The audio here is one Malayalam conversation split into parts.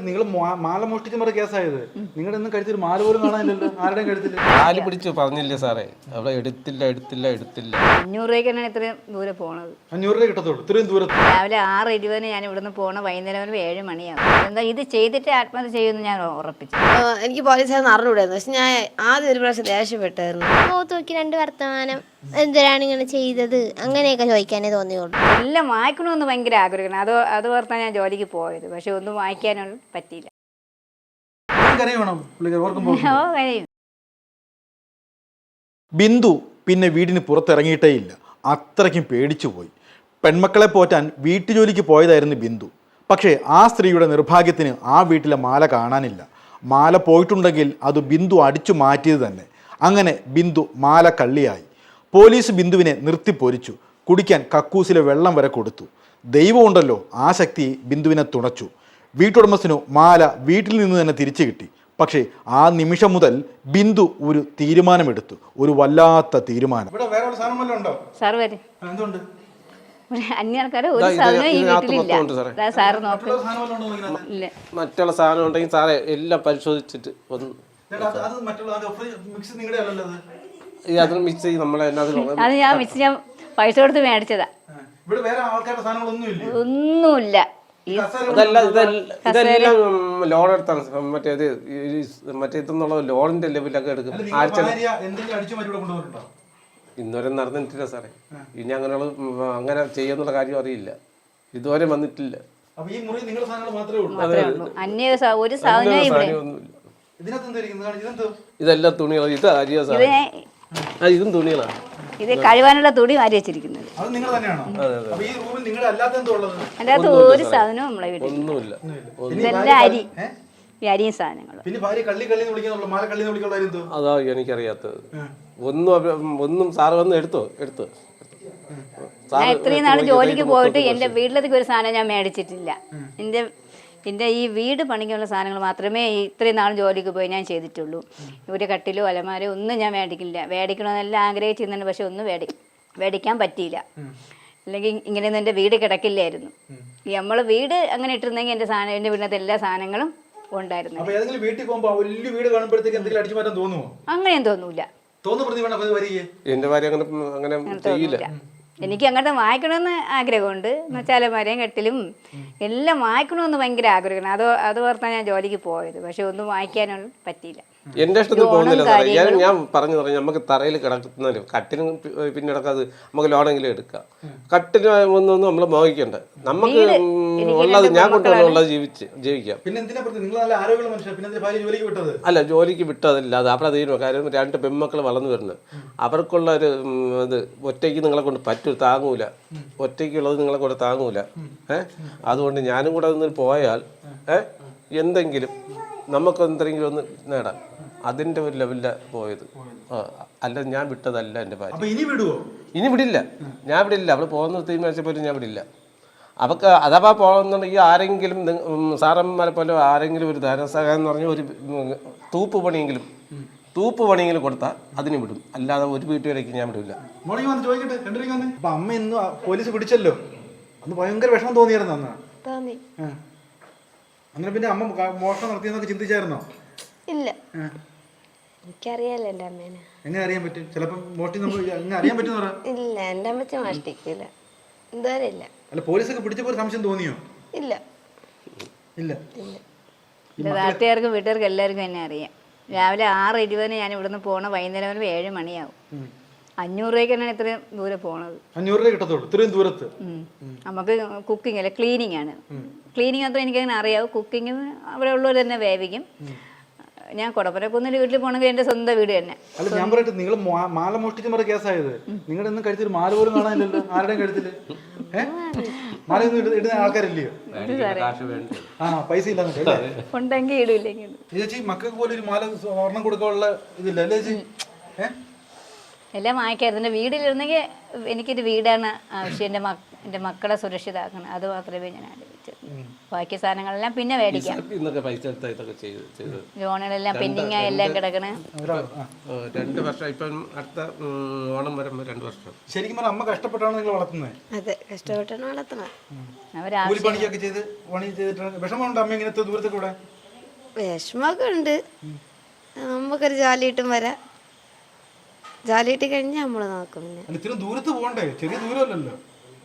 നിങ്ങൾ മാല മോഷ്ടിച്ച മറ കേസായത്. നിങ്ങളുടെ ഒന്നും കഴുത്തിൽ ഒരു മാല പോലും കാണാനില്ലല്ലോ. ആരുടെയും കഴുത്തിൽ മാല പിടിച്ചു പറഞ്ഞില്ലേ സാറേ? അവിടെ എടുത്തില്ല എടുത്തില്ല എടുത്തില്ല. അഞ്ഞൂറ് രൂപയ്ക്കാണ് ഇത്രയും ദൂരെ പോണത്. അഞ്ഞൂറ് രൂപ കിട്ടത്തുള്ളൂ. ഇത്രയും ദൂരത്ത്. രാവിലെ ആറ് ഇരുപതിന് ഞാൻ ഇവിടുന്ന് പോണ വൈകുന്നേരം ഒരു ഏഴ് മണിയാവും എന്താ ഇത് ചെയ്തിട്ട് ആത്മഹത്യ ചെയ്യുമെന്ന് ഞാൻ ഉറപ്പിച്ചു. എനിക്ക് പോലീസ് അറിഞ്ഞൂടായിരുന്നു. പക്ഷെ ഞാൻ ആദ്യം ഒരു പ്രാവശ്യം ദേഷ്യപ്പെട്ടായിരുന്നു. നോക്കി രണ്ട് വർത്തമാനം. എന്തിനാണ് ഇങ്ങനെ ചെയ്തത്? അങ്ങനെയൊക്കെ ചോദിക്കാനേ തോന്നിയുള്ളൂ. എല്ലാം വായിക്കണമെന്ന് ഭയങ്കര ആഗ്രഹമാണ്. അത് അത് ഓർത്താണ് ഞാൻ ജോലിക്ക് പോയത്. പക്ഷെ ഒന്നും വായിക്കാനൊന്നും പറ്റിയില്ല. ഓ ബിന്ദു പിന്നെ വീടിന് പുറത്തിറങ്ങിയിട്ടേ ഇല്ല. അത്രയ്ക്കും പേടിച്ചു പോയി. പെൺമക്കളെ പോറ്റാൻ വീട്ടുജോലിക്ക് പോയതായിരുന്നു ബിന്ദു. പക്ഷേ ആ സ്ത്രീയുടെ നിർഭാഗ്യത്തിന് ആ വീട്ടിലെ മാല കാണാനില്ല. മാല പോയിട്ടുണ്ടെങ്കിൽ അത് ബിന്ദു അടിച്ചു മാറ്റിയത് തന്നെ. അങ്ങനെ ബിന്ദു മാല കള്ളിയായി. പോലീസ് ബിന്ദുവിനെ നിർത്തിപ്പൊരിച്ചു കുടിക്കാൻ കക്കൂസിലെ വെള്ളം വരെ കൊടുത്തു. ദൈവമുണ്ടല്ലോ ആ ശക്തി ബിന്ദുവിനെ തുണച്ചു. വീട്ടുടമസ്ഥനു മാല വീട്ടിൽ നിന്ന് തന്നെ തിരിച്ചു കിട്ടി. പക്ഷേ ആ നിമിഷം മുതൽ ബിന്ദു ഒരു തീരുമാനമെടുത്തു. ഒരു വല്ലാത്ത തീരുമാനം. മറ്റുള്ള സാധനം ഉണ്ടെങ്കിൽ സാറേ എല്ലാം പരിശോധിച്ചിട്ട് ഒന്ന് അത് മിക്സ് മിക്സ് ചെയ്ത് നമ്മളെ അത് ഞാൻ മിസ് ഞാൻ പൈസ കൊടുത്ത് മേടിച്ചതാ. ഇവിടെ വേറെ ആൾക്കാരുടെ സാധനങ്ങളൊന്നും ഇല്ല? ഒന്നുമില്ല. ഇതല്ല ഇതല്ല ഇതെല്ലാം ലോൺ എടുത്താണ്. മറ്റേത് മറ്റേ ഇതെന്നുള്ള ലോണിന്റെ ലെവലൊക്കെ എടുക്കും. ആഴ്ച ഇന്നുവരെ നടന്നിട്ടില്ല സാറേ. ഇനി അങ്ങനെയുള്ള അങ്ങനെ ചെയ്യുന്നുള്ള കാര്യം അറിയില്ല. ഇതുവരെ വന്നിട്ടില്ല. അപ്പൊ ഈ മുറി നിങ്ങളുടെ സാധനങ്ങൾ മാത്രമേ ഉള്ളൂ? മാത്രമേ അന്യ ഒരു സാധനം ഇവിടെ. ഒന്നുമില്ല ഇതിനകത്ത് എന്തായിരിക്കും ഇതെല്ലാം തുണികളാണ് ഇത് അരിയ സാധനം ഇതും തുണികളാണ് ഇത് കഴുകാനുള്ള തുണി മാറി വെച്ചിരിക്കുന്നത്. അത് നിങ്ങൾ തന്നെയാണോ? അപ്പൊ ഈ റൂമിൽ നിങ്ങളുടെ അല്ലാത്ത എന്തോ അതിന്റെ അകത്ത് ഒരു സാധനവും നമ്മളെ വീട്ടിൽ ഒന്നുമില്ല. ഇതെല്ലാം അരി. ഈ അരിയും സാധനങ്ങളും. പിന്നെ ഭാര്യ കള്ളി കള്ളി എന്ന് വിളിക്കുന്നുള്ളൂ. മാല കള്ളി എന്ന് വിളിക്കാനുള്ള കാര്യം അതാ എനിക്കറിയാത്തത്. ഒന്നും ഒന്നും സാറ് വന്ന് എടുത്തോ? എടുത്തോ? ഞാൻ ഇത്രയും നാൾ ജോലിക്ക് പോയിട്ട് എന്റെ വീട്ടിലേക്ക് ഒരു സാധനം ഞാൻ മേടിച്ചിട്ടില്ല. എന്റെ എന്റെ ഈ വീട് പണിക്കുള്ള സാധനങ്ങൾ മാത്രമേ ഇത്രയും നാളും ജോലിക്ക് പോയി ഞാൻ ചെയ്തിട്ടുള്ളൂ. ഒരു കട്ടിലോ അലമാരോ ഒന്നും ഞാൻ മേടിക്കില്ല. മേടിക്കണമെന്നെല്ലാം ആഗ്രഹിച്ചിരുന്നുണ്ട് പക്ഷെ ഒന്നും മേടി മേടിക്കാൻ പറ്റിയില്ല. അല്ലെങ്കിൽ ഇങ്ങനെയൊന്നും എന്റെ വീട് കിടക്കില്ലായിരുന്നു. ഈ നമ്മൾ വീട് അങ്ങനെ ഇട്ടിരുന്നെങ്കിൽ എന്റെ സാധനം എന്റെ വീടിനകത്ത് എല്ലാ സാധനങ്ങളും ഉണ്ടായിരുന്നു. അപ്പൊ ഏതെങ്കിലും വീട്ടിൽ പോകുമ്പോ വലിയ വീട് കാണുമ്പോഴത്തേക്ക് എന്തെങ്കിലും അടിച്ചു മാറ്റാൻ തോന്നുമോ അങ്ങനെയും തോന്നൂല എന്റെ ഭാര്യ അങ്ങനെ അങ്ങനെ ചെയ്യില്ല. തോന്നൂല. എനിക്ക് അങ്ങോട്ട് വായിക്കണമെന്ന് ആഗ്രഹമുണ്ട്. മരം കെട്ടിലും എല്ലാം വായിക്കണമെന്ന് ഭയങ്കര ആഗ്രഹമാണ്. അത് അത് ഓർത്താണ് ഞാൻ ജോലിക്ക് പോയത്. പക്ഷെ ഒന്നും വായിക്കാനൊന്നും പറ്റിയില്ല. എന്റെ ഇഷ്ടത്തിന് പോകുന്നില്ല ഞാൻ ഞാൻ പറഞ്ഞു പറഞ്ഞു നമുക്ക് തറയിൽ കിടക്കുന്നാലും കട്ടിലും പി- പിന്നെ കിടക്കാതെ നമുക്ക് ലോണെങ്കിലും എടുക്കാം. കട്ടിന് ഒന്നും നമ്മൾ മോഹിക്കണ്ട. നമുക്ക് ഉള്ളത് ഞാൻ കൊണ്ടുവന്നുള്ളത് ജീവിച്ച് ജീവിക്കാം. പിന്നെ എന്തിനാ പ്രതി? നിങ്ങൾ നല്ല ആരോഗ്യമുള്ള മനുഷ്യർ പിന്നെ എന്തിനാ ഭാര്യ ജോലിക്ക് വിട്ടത്? അല്ല ജോലിക്ക് വിട്ടതല്ല. അത് അവിടെ തീരുമാനം. കാര്യം രണ്ട് പെൺമക്കൾ വളർന്നു വരുന്നത്. അവർക്കുള്ള ഒരു ഇത് ഒറ്റയ്ക്ക് നിങ്ങളെ കൊണ്ട് പറ്റൂ താങ്ങൂല. ഒറ്റയ്ക്കുള്ളത് നിങ്ങളെ കൊണ്ട് താങ്ങൂല. ഏഹ് അതുകൊണ്ട് ഞാനും കൂടെ നിന്ന് പോയാൽ ഏഹ് എന്തെങ്കിലും നമുക്ക് എന്തെങ്കിലും ഒന്ന് നേടാം. അതിന്റെ ഒരു ലെവലിലാണ് പോയത്. ആ, അല്ല ഞാൻ വിട്ടതല്ല എന്റെ ഭാര്യ. അപ്പൊ ഇനി വിടുവോ? ഇനി വിടില്ല. ഞാൻ വിടില്ല. അവൾ പോകുന്ന തീരുമാനിച്ചപ്പോലും ഞാൻ വിടില്ല. അവക്ക് അഥവാ പോകുന്നുണ്ടെങ്കിൽ ആരെങ്കിലും നിങ്ങ- സാറന്മാരെ പോലെ ആരെങ്കിലും ഒരു ധനസഹായം എന്ന് പറഞ്ഞ ഒരു ഉം, തൂപ്പ് പണിയെങ്കിലും തൂപ്പ് പണിയെങ്കിലും കൊടുത്താൽ അതിന് വിടും. അല്ലാതെ ഒരു വീട്ടുകാരേക്ക് ഞാൻ വിടില്ല. വന്ന് ചോദിക്കട്ടെ. രണ്ടരയ്ക്ക് വന്ന്. അപ്പൊ അമ്മ ഇന്ന് ആ പോലീസ് പിടിച്ചല്ലോ. അന്ന് ഭയങ്കര വിഷമം തോന്നിയായിരുന്നു അന്ന്. തോന്നി. ആ. അങ്ങനെ പിന്നെ അമ്മ മോഷണം നടത്തിയെന്നൊക്കെ ചിന്തിച്ചായിരുന്നോ? ഇല്ല. എനിക്കറിയാലോ എന്റെ അമ്മേനെ. എങ്ങനെ അറിയാൻ പറ്റും? ചിലപ്പോ മോഷ്ടി നമ്മൾ എങ്ങനെ അറിയാൻ പറ്റും ഇല്ല എന്റെ അമ്മച്ച മോഷ്ടിക്കില്ല ഇതുവരെ ഇല്ല. അല്ല പോലീസൊക്കെ പിടിച്ചപ്പോൾ സംശയം തോന്നിയോ? ഇല്ല. ഇല്ല. ഇത് നാട്ടുകാർക്കും വീട്ടുകാർക്കും എല്ലാവർക്കും എന്നെ അറിയാം. രാവിലെ ആറ് ഇരുപതിന് ഞാൻ ഇവിടുന്ന് പോണ വൈകുന്നേരം ഒരു ഏഴ് മണിയാവും. അഞ്ഞൂറ് രൂപയ്ക്കാണ് ഇത്രയും ദൂരെ പോണത്. അഞ്ഞൂറ് രൂപ കിട്ടത്തുള്ളൂ ഇത്രയും ദൂരത്ത്. നമുക്ക് കുക്കിംഗ് അല്ല ക്ലീനിങ് ആണ്. ക്ലീനിങ് എനിക്ക് എനിക്കങ്ങനെ അറിയാവും. കുക്കിംഗ് അവിടെ ഉള്ളവർ തന്നെ വേവിക്കും. ഞാൻ കുടപ്പനക്കുന്നിന്റെ വീട്ടിൽ പോകണമെങ്കിൽ എന്റെ സ്വന്തം വീട് തന്നെ. അല്ല ഞാൻ പറയട്ടെ നിങ്ങൾ മാല മോഷ്ടിച്ച കേസായത്? നിങ്ങളുടെ ഒന്നും കഴുത്തിൽ ഒരു മാല പോലും കാണാനില്ലല്ലോ? ആരുടെയും കഴുത്തിൽ? ഇട- ഇടുന്ന ആൾക്കാരില്ലയോ? ആ പൈസ ഉണ്ടെങ്കിൽ ഇടില്ലെങ്കിൽ ഇടും. ചേച്ചി മക്കൾക്ക് പോലും ഒരു മാല സ്വർണം കൊടുക്കാനുള്ള ഇതില്ല അല്ലേ ചേച്ചി? ഏഹ് എല്ലാം വാങ്ങിക്കായിരുന്നു. എന്റെ വീടിലിരുന്നെങ്കിൽ എനിക്കൊരു വീടാണ് ആവശ്യം. എന്റെ മക്ക എന്റെ മക്കളെ സുരക്ഷിതാക്കണം. അത് മാത്രമേ ഞാൻ ആലോചിച്ചു ബാക്കി സാധനങ്ങളെല്ലാം പിന്നെ മേടിക്കാം. ലോണുകളെല്ലാം പെൻഡിങ് എല്ലാം കിടക്കണ്. രണ്ട് വർഷം. ഇപ്പം അടുത്ത ഓണം വരുമ്പോൾ രണ്ട് വർഷം. ശരിക്കും പറഞ്ഞാൽ അമ്മ കഷ്ടപ്പെട്ടാണ് നിങ്ങൾ വളർത്തുന്നത് അതെ കഷ്ടപ്പെട്ടാണ് വളർത്തണം അവരാ കൂലിപ്പണിക്കൊക്കെ ചെയ്ത് പണി ചെയ്തിട്ട് വിഷമമുണ്ട് അമ്മ ഇങ്ങനത്തെ ദൂരത്തേക്ക് കൂടെ വിഷമമൊക്കെ ഉണ്ട്. നമുക്കൊരു ജോലി കിട്ടും വരാം. ജോലി കിട്ടി നമ്മൾ നമ്മൾ നോക്കും പിന്നെ അല്ല ദൂരത്ത് പോകണ്ടേ? ചെറിയ ദൂരമല്ലല്ലോ.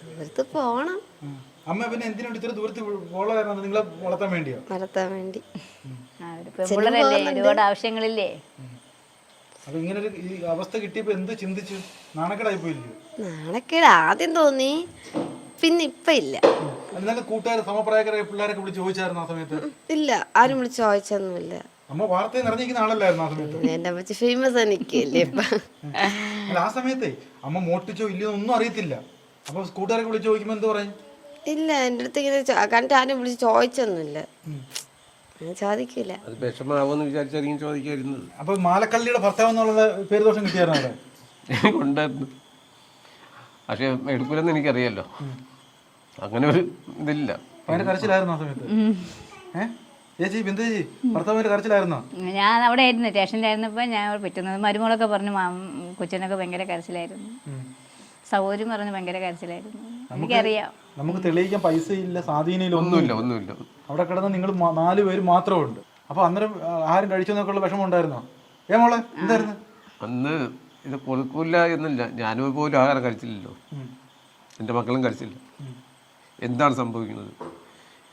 ദൂരത്ത് പോണം. അമ്മ പിന്നെ എന്തിനുണ്ട്? ഇത്ര ദൂരത്ത് പോകാൻ കാരണം നിങ്ങളെ വളർത്താൻ വേണ്ടിയോ? വളർത്താൻ വേണ്ടി. അവർ പെൺപിള്ളേരല്ലേ? ഒരുപാട് ആവശ്യങ്ങളില്ലേ? അപ്പൊ ഇങ്ങനെ ഒരു ഈ അവസ്ഥ കിട്ടിയപ്പോ എന്ത് ചിന്തിച്ചു നാണക്കേടായി പോയില്ലയോ നാണക്കേട് ആദ്യം തോന്നി പിന്നെ ഇപ്പൊ ഇല്ല. എന്നാലും കൂട്ടുകാരെ സമപ്രായക്കാരെ പിള്ളേരൊക്കെ വിളിച്ച് ചോദിച്ചായിരുന്നു ആ സമയത്ത്? ഇല്ല ആരും വിളിച്ച് ചോദിച്ചൊന്നുമില്ല. അമ്മ വാർത്തയിൽ നിറഞ്ഞിരിക്കുന്ന ആളല്ലായിരുന്നു ആ സമയത്ത്? എന്നെ പറ്റി ഫേമസ് എനിക്കല്ലേ ഇപ്പം. അല്ല ആ സമയത്തെ അമ്മ മോട്ടിച്ചോ ഇല്ലയോ ഒന്നും അറിയത്തില്ല. അപ്പൊ കൂട്ടുകാരൊക്കെ വിളിച്ച് ചോദിക്കുമ്പോ എന്ത് പറയും? ഇല്ല എന്റെ അടുത്ത് ഇങ്ങനെ ചോ- കണ്ടിട്ട് ആരും വിളിച്ച് ചോദിച്ചൊന്നുമില്ല. അങ്ങനെ ചോദിക്കില്ല അത് വിഷമാവുമെന്ന് വിചാരിച്ചായിരിക്കും ചോദിക്കായിരുന്നത്. അപ്പൊ മാലക്കള്ളിയുടെ ഭർത്താവ് എന്നുള്ള പേര് ദോഷം കിട്ടിയായിരുന്നു അവിടെ? ഉണ്ടായിരുന്നു. പക്ഷെ എടുക്കൂലെന്ന് എനിക്കറിയാലോ. അങ്ങനെ ഒരു ഇതില്ല. ഭയങ്കര കരച്ചിലായിരുന്നു ആ സമയത്ത്? ഏഹ് ചേച്ചി ബിന്ദു ചേച്ചി ഭർത്താവിന്റെ കരച്ചിലായിരുന്നോ? ഞാൻ അവിടെ ആയിരുന്നു. സ്റ്റേഷനിലായിരുന്നപ്പോൾ ഞാൻ പറ്റുന്നത് മരുമകളൊക്കെ പറഞ്ഞു കൊച്ചിനൊക്കെ ഭയങ്കര കരച്ചിലായിരുന്നു. സൗകര്യം പറഞ്ഞു ഭയങ്കര കരച്ചിലായിരുന്നു. എനിക്കറിയാം. നമുക്ക് തെളിയിക്കാൻ പൈസ ഇല്ല. സ്വാധീനയില്ല ഒന്നുമില്ല ഒന്നുമില്ല. അവിടെ കിടന്ന് നിങ്ങൾ നാല് പേര് മാത്രമേ ഉണ്ട് അപ്പൊ അന്നേരം ആരും ആഹാരം കഴിച്ചു എന്നൊക്കെയുള്ള വിഷമം ഉണ്ടായിരുന്നോ ഏ മോളെ എന്തായിരുന്നു? അന്ന് ഇത് കൊടുക്കൂല എന്നില്ല ഞാനും പോലും ആഹാരം കഴിച്ചില്ലല്ലോ എന്റെ മക്കളും കഴിച്ചില്ല എന്താണ് സംഭവിക്കുന്നത്?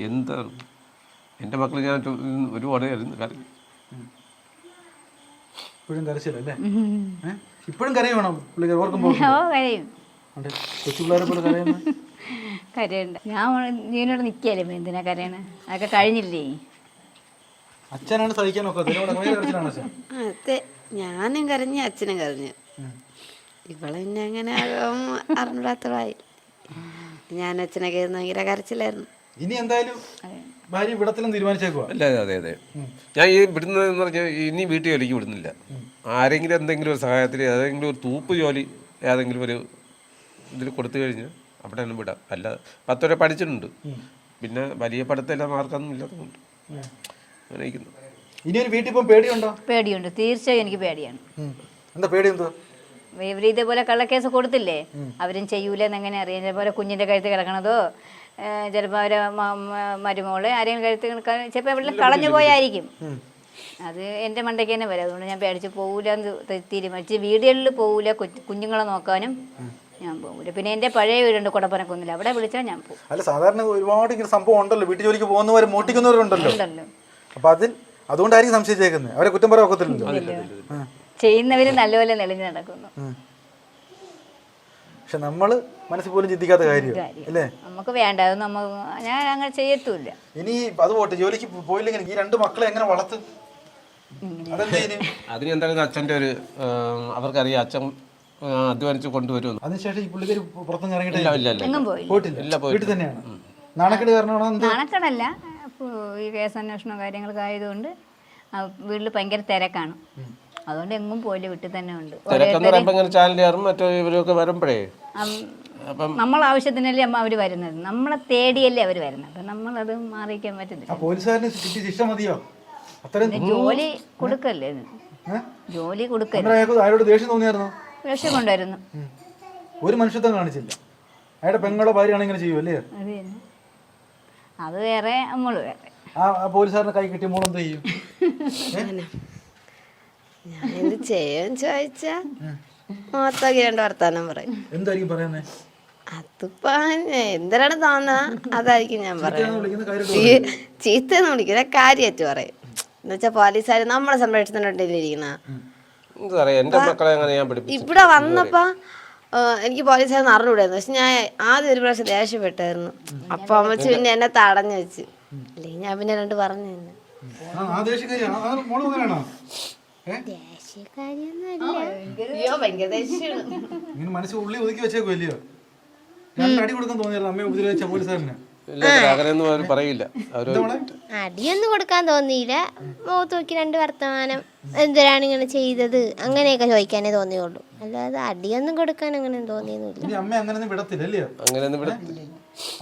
എന്താണ്? എന്റെ മക്കൾ ഞാൻ ഒരുപാട് കരഞ്ഞു ഇപ്പോഴും കരച്ചില്ലല്ലേ ഇപ്പോഴും കരയുവാണോ പുള്ളിക്കാർ ഓർക്കുമ്പോൾ ഉണ്ട്. കൊച്ചു പിള്ളേരെ പോലെ കരയുന്നു? കരയണ്ട. ഞാൻ നീനോട് നിൽക്കുകയല്ലേ എന്തിനാ കരയണ? അതൊക്കെ കഴിഞ്ഞില്ലേ? അച്ഛനാണ് സഹിക്കാൻ അതെ. ഞാനും കരഞ്ഞു അച്ഛനും കരഞ്ഞു. ഇവളെ പിന്നെ അങ്ങനെ അറിഞ്ഞിടാത്തതായി ഞാൻ അച്ഛനൊക്കെ ഭയങ്കര കരച്ചിലായിരുന്നു. ഇനി എന്തായാലും? ഭാര്യ വിടത്തിലും തീരുമാനിച്ചേക്കുവാ? അല്ല അതെ അതെ ഞാൻ ഈ വിടുന്ന എന്ന് പറഞ്ഞാൽ ഇനി വീട്ടിൽ ജോലിക്ക് വിടുന്നില്ല. ആരെങ്കിലും എന്തെങ്കിലും ഒരു സഹായത്തിൽ ഏതെങ്കിലും ഒരു തൂപ്പ് ജോലി ഏതെങ്കിലും ഒരു ഇതിൽ കൊടുത്തു കഴിഞ്ഞാൽ അവിടെ തന്നെ വിടാം. അല്ല പത്ത് വരെ പഠിച്ചിട്ടുണ്ട്. പിന്നെ വലിയ പഠിത്തമില്ല മാർക്കൊന്നും ഇല്ലാത്തതുകൊണ്ട് അങ്ങനെ ഇരിക്കുന്നു ഇനി ഒരു വീട്ടിൽ പോകാൻ പേടിയുണ്ടോ? പേടിയുണ്ട്. തീർച്ചയായും എനിക്ക് പേടിയാണ്. എന്താ പേടി എന്തോ ഇവർ ഇതേപോലെ കള്ളക്കേസ് കൊടുത്തില്ലേ? അവരും ചെയ്യൂലെന്ന് എങ്ങനെ അറിയാം ചിലപ്പോൾ കുഞ്ഞിന്റെ കഴുത്ത് കിടക്കണതോ? ചിലപ്പോൾ അവരെ മരുമോൾ ആരെങ്കിലും കഴുത്ത് കിടക്കാൻ ചിലപ്പോൾ എവിടെ കളഞ്ഞു പോയായിരിക്കും. അത് എന്റെ മണ്ടയ്ക്ക് തന്നെ വരും. അതുകൊണ്ട് ഞാൻ പേടിച്ച് പോകൂല എന്ന് തീരുമാനിച്ച് വീടുകളിൽ പോകൂല കുഞ്ഞുങ്ങളെ നോക്കാനും ഞാൻ പോകൂല പിന്നെ എന്റെ പഴയ വീടുണ്ട് കുടപ്പനക്കുന്നില്ല അവിടെ വിളിച്ചാൽ ഞാൻ പോകും അല്ല സാധാരണ ഒരുപാട് ഇങ്ങനെ സംഭവം ഉണ്ടല്ലോ. വീട്ടിൽ ജോലിക്ക് പോകുന്നവർ മോട്ടിക്കുന്നവരുണ്ടല്ലോ ഉണ്ടല്ലോ. അപ്പൊ അതിൽ അതുകൊണ്ടായിരിക്കും സംശയിച്ചേക്കുന്നത് അവരെ കുറ്റം പറയാൻ ഒക്കത്തില്ലല്ലോ. ചെയ്യുന്നവർ നല്ലപോലെ നെളിഞ്ഞു നടക്കുന്നു. പക്ഷെ നമ്മൾ മനസ്സിൽ പോലും ചിന്തിക്കാത്ത കാര്യം. അല്ലേ? നമുക്ക് വേണ്ട അത് നമ്മ ഞാൻ അങ്ങനെ ചെയ്യത്തൂല്ല. ഇനി അത് പോട്ടെ ജോലിക്ക് പോയില്ലെങ്കിൽ ഈ രണ്ട് മക്കളെ എങ്ങനെ വളർത്തും? അതിന് എന്തായാലും അച്ഛന്റെ ഒരു അവർക്കറിയാം അച്ഛൻ അധ്വാനിച്ച് കൊണ്ടുവരുമെന്ന്. അതിനുശേഷം ഈ പുള്ളിക്കാരി പുറത്തുനിന്ന് ഇല്ല ഇറങ്ങിയിട്ടില്ല ഇല്ല. ഇല്ല പോയിട്ടില്ല? ഇല്ല വീട്ടിൽ തന്നെയാണ്? നാണക്കേട് കാരണമാണോ എന്ത്? നാണക്കേടല്ല. ഈ കേസ് അന്വേഷണം കാര്യങ്ങളൊക്കെ ആയതുകൊണ്ട് വീട്ടിൽ ഭയങ്കര തിരക്കാണ്. അതുകൊണ്ട് എങ്ങും പോയില്ല വീട്ടിൽ തന്നെ ഉണ്ട്. തിരക്കെന്ന് പറയുമ്പോൾ ഇങ്ങനെ ചാനൽ കയറും മറ്റോ ഇവരൊക്കെ വരുമ്പോഴേ? അം- അപ്പം നമ്മളെ ആവശ്യത്തിനല്ലേ അമ്മ അവർ വരുന്നത്. നമ്മളെ തേടിയല്ലേ അവർ വരുന്നത്. അപ്പം നമ്മളത് മാറിയിക്കാൻ പോലീസുകാരന് ശിക്ഷ മതിയോ? അത്രയും ജോലി കൊടുക്കല്ലേ ഇത്? ജോലി കൊടുക്കല്ലേ? അയാളോട് ദേഷ്യം തോന്നിയായിരുന്നോ? രക്ഷ കൊണ്ടുവരുന്നു. ഒരു മനുഷ്യത്വം കാണിച്ചില്ല. അയാളുടെ പെങ്ങളെ ഭാര്യയാണ് ഇങ്ങനെ ചെയ്യുമല്ലേ അത്. വേറെ നമ്മൾ വേറെ. ആ ആ പോലീസുകാരനെ കൈ കിട്ടിയ മോളെന്ത് ചെയ്യും? ഞാൻ എന്ത് ചെയ്യാൻ ചോദിച്ചാ മൊത്തം രണ്ട് വർത്താനം പറയും. എന്തായിരിക്കും പറയുന്നത് അതിപ്പോ എന്തിനാണ് തോന്നാ? അതായിരിക്കും ഞാൻ പറയുന്നത് ചീത്ത എന്ന് വിളിക്കുന്ന കാര്യമായിട്ട് പറയും. എന്നുവെച്ചാ പോലീസുകാർ നമ്മളെ പഠിപ്പിച്ചു? ഇവിടെ വന്നപ്പോ എനിക്ക് പോലീസുകാരെന്ന് അറിഞ്ഞൂടായിരുന്നു. പക്ഷെ ഞാൻ ആദ്യം ഒരു പ്രാവശ്യം ദേഷ്യപ്പെട്ടായിരുന്നു. അപ്പൊ അമ്മച്ചി പിന്നെ എന്നെ തടഞ്ഞു വെച്ച്. അല്ലെങ്കിൽ ഞാൻ പിന്നെ രണ്ട് പറഞ്ഞു തന്നെ. ഇങ്ങനെ മനസ്സിൽ ഉള്ളി ഒതുക്കി വെച്ചേക്കുമല്ലയോ രണ്ടടി കൊടുക്കാൻ തോന്നിയായിരുന്നു അമ്മയെ ഉപദ്രവിച്ച പോലീസുകാരനെ പറയില്ല. അടിയൊന്നും കൊടുക്കാൻ തോന്നിയില്ല. മുഖത്ത് നോക്കി രണ്ട് വർത്തമാനം. എന്തിനാണ് ഇങ്ങനെ ചെയ്തത്? അങ്ങനെയൊക്കെ ചോദിക്കാനേ തോന്നിയുള്ളൂ. അല്ലാതെ അടിയൊന്നും കൊടുക്കാൻ അങ്ങനെ തോന്നിയൊന്നുമില്ല. അമ്മ അങ്ങനെയൊന്നും വിടത്തില്ല അല്ലയോ? അങ്ങനെയൊന്നും ഇവിടെ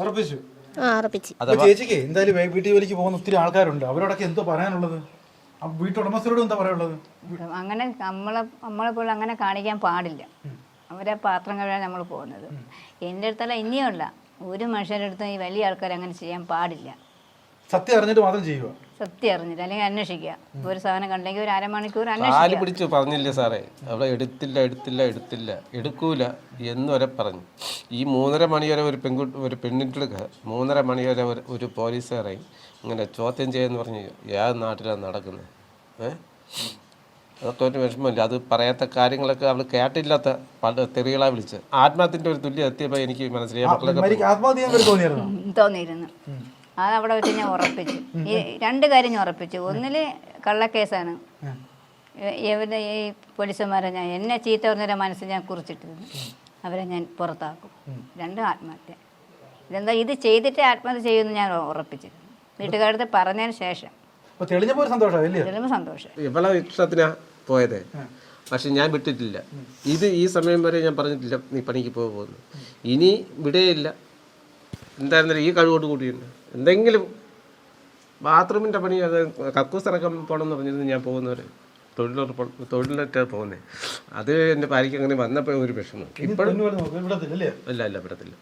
ഉറപ്പിച്ചു. ആ ഉറപ്പിച്ച്. ചേച്ചിക്ക് എന്തായാലും ജോലിക്ക് പോകുന്ന ഒത്തിരി ആൾക്കാരുണ്ട്. അവരോടൊക്കെ എന്തോ പറയാനുള്ളത്? വീട്ടുടമസ്ഥരോട് എന്താ പറയാനുള്ളത്? അങ്ങനെ നമ്മളെ നമ്മളെ പോലെ അങ്ങനെ കാണിക്കാൻ പാടില്ല. അവരെ പാത്രം കഴുകാൻ നമ്മൾ പോകുന്നത്. എന്റെ അടുത്തല്ല ഇനിയുമല്ല. ഒരു മനുഷ്യരുടെ അടുത്തും ഈ വലിയ ആൾക്കാർ അങ്ങനെ ചെയ്യാൻ പാടില്ല. സത്യം അറിഞ്ഞിട്ട് മാത്രം ചെയ്യുക സത്യം അറിഞ്ഞിട്ട് അല്ലെങ്കിൽ അന്വേഷിക്കുക. ഒരു സാധനം കണ്ടെങ്കിൽ ഒരു അരമണിക്കൂർ കാൽ പിടിച്ചു പറഞ്ഞില്ല പറഞ്ഞില്ലേ സാറേ? അവിടെ എടുത്തില്ല എടുത്തില്ല എടുത്തില്ല. എടുക്കൂല എന്ന് വരെ പറഞ്ഞു. ഈ മൂന്നര മണി വരെ ഒരു പെൺകുട്ടി ഒരു പെണ്ണിന്റെ മൂന്നര മണി വരെ ഒരു ഒരു പോലീസുകാരെ ഇങ്ങനെ ചോദ്യം ചെയ്യുമെന്ന് പറഞ്ഞ് ഏത് നാട്ടിലാണ് നടക്കുന്നത് ഏഹ് അതൊക്കെ ഒരു വിഷമമില്ല. അത് പറയാത്ത കാര്യങ്ങളൊക്കെ അവൾ കേട്ടില്ലാത്ത പല തെറികളാ വിളിച്ച്. ആത്മഹത്യന്റെ ഒരു തുല്യം എത്തിയപ്പോൾ എനിക്ക് മനസ്സിലായി. മക്കളൊക്കെ തോന്നിയിരുന്നു. അത് അവിടെ വെച്ച് ഞാൻ ഉറപ്പിച്ചു. ഈ രണ്ട് കാര്യം ഞാൻ ഉറപ്പിച്ചു. ഒന്നിൽ കള്ളക്കേസാണ്. എവിടെ ഇവരുടെ ഈ പോലീസുമാരെ ഞാൻ എന്നെ ചീത്ത പറഞ്ഞൊരു മനസ്സിൽ ഞാൻ കുറിച്ചിട്ടിരുന്നു. അവരെ ഞാൻ പുറത്താക്കും. രണ്ടും ആത്മഹത്യ. ഇതെന്താ ഇത് ചെയ്തിട്ട് ആത്മഹത്യ ചെയ്യുമെന്ന് ഞാൻ ഉറപ്പിച്ചു വീട്ടുകാരുടെ പറഞ്ഞതിന് ശേഷം. തെളിഞ്ഞപ്പോ സന്തോഷം സന്തോഷം. ഇവളെ ഇഷ്ടത്തിനാ പോയത്. പക്ഷെ ഞാൻ വിട്ടിട്ടില്ല. ഇത് ഈ സമയം വരെ ഞാൻ പറഞ്ഞിട്ടില്ല നീ പണിക്ക് പോകുന്നു. ഇനി വിടേയില്ല. എന്തായിരുന്നാലും ഈ കഴിവോട് കൂടിയുണ്ട്. എന്തെങ്കിലും ബാത്റൂമിന്റെ പണി അത് കക്കൂസ് ഇറക്കാൻ പോകണം എന്ന് പറഞ്ഞിരുന്നു ഞാൻ പോകുന്നവർ തൊഴിലുറപ്പ് തൊഴിലിട്ട് തോന്നി അത് എന്റെ ഭാര്യയ്ക്ക് അങ്ങനെ വന്നപ്പോൾ ഒരു വിഷമം. ഇപ്പോഴും ഇല്ല ഇല്ല ഇവിടത്തില്ല വിടത്തില്ല